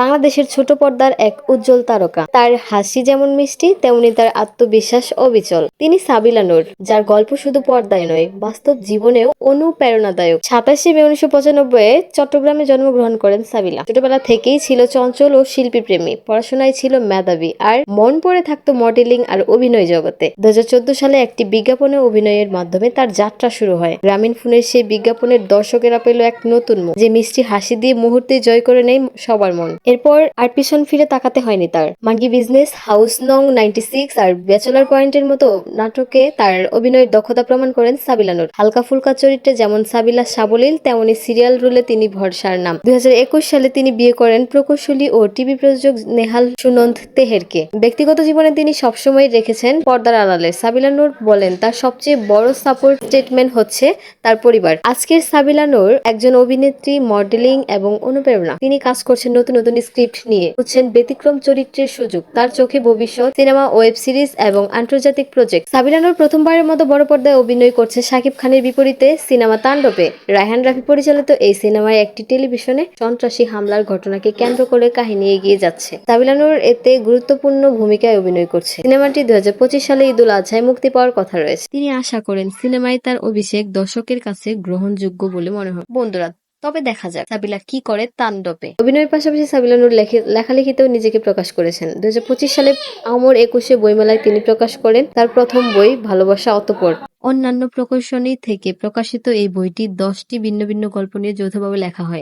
বাংলাদেশের ছোট পর্দার এক উজ্জ্বল তারকা। তার হাসি যেমন মিষ্টি, তেমনি তার আত্মবিশ্বাস অবিচল তিনি সাবিলা নূর, যার গল্প শুধু পর্দায় নয়, বাস্তব জীবনেও অনুপ্রেরণাদায়ক। সাতাশে মে উনিশশো পঁচানব্বই চট্টগ্রামে জন্মগ্রহণ করেন সাবিলা। ছোটবেলা থেকেই ছিল চঞ্চল ও শিল্পী প্রেমী পড়াশোনায় ছিল মেধাবী আর মন পড়ে থাকতো মডেলিং আর অভিনয় জগতে। দু হাজার চোদ্দ সালে একটি বিজ্ঞাপনে অভিনয়ের মাধ্যমে তার যাত্রা শুরু হয়। গ্রামীণ ফোনের সেই বিজ্ঞাপনের দর্শকেরা পেল এক নতুন মুখ, যে মিষ্টি হাসি দিয়ে মুহূর্তে জয় করে নেয় সবার মন। এরপর আর পিছন ফিরে তাকাতে হয়নি তার। মাঙ্কি বিজনেস, হাউস নং নাইনটি সিক্স আর ব্যাচেলার পয়েন্টের মতো নাটকে তার অভিনয়ের দক্ষতা প্রমাণ করেন সাবিলা নূর। হালকা ফুলকা চরিত্রে যেমন সাবিলা সাবলীল, তেমনি সিরিয়াল রোলে তিনি ভরসার নাম। দুই হাজার একুশ সালে তিনি বিয়ে করেন প্রকৌশলী ও টিভি প্রযোজক নেহাল সুনন্দ তেহেরকে। ব্যক্তিগত জীবনে তিনি সবসময় রেখেছেন পর্দার আড়ালে। সাবিলা নূর বলেন, তার সবচেয়ে বড় সাপোর্ট স্টেটমেন্ট হচ্ছে তার পরিবার। আজকের সাবিলা নূর একজন অভিনেত্রী, মডেলিং এবং অনুপ্রেরণা। তিনি কাজ করছেন নতুন নতুন স্ক্রিপ্ট নিয়ে হচ্ছেন ব্যতিক্রম চরিত্রের সুযোগ। তার চোখে ভবিষ্যৎ সিনেমা ওয়েব সিরিজ এবং আন্তর্জাতিক প্রজেক্ট। সাবিলা প্রথমবারের মতো বড় পর্দায় অভিনয় করছে শাকিব খানের বিপরীতে সিনেমা তাণ্ডবে। রায়হান রাফি পরিচালিত এই সিনেমায় একটি টেলিভিশনে সন্ত্রাসী হামলার ঘটনাকে কেন্দ্র করে কাহিনী এগিয়ে যাচ্ছে। সাবিলা নূর এতে গুরুত্বপূর্ণ ভূমিকায় অভিনয় করছে। সিনেমাটি দুই হাজার পঁচিশ সালে ঈদুল আজহায় মুক্তি পাওয়ার কথা রয়েছে। তিনি আশা করেন সিনেমায় তার অভিষেক দর্শকের কাছে গ্রহণযোগ্য বলে মনে হয়। বন্ধুরা তবে দেখা যাক সাবিলা কি করে তাণ্ডবে। অভিনয়ের পাশাপাশি সাবিলা নূর লেখালেখিতেও নিজেকে প্রকাশ করেছেন। দুই হাজার পঁচিশ সালে আমর একুশে বইমেলায় তিনি প্রকাশ করেন তার প্রথম বই, ভালোবাসা অতপর। অন্যান্য প্রকাশনী থেকে প্রকাশিত এই বইটি দশটি ভিন্ন ভিন্ন গল্প নিয়ে যৌথভাবে লেখা হয়।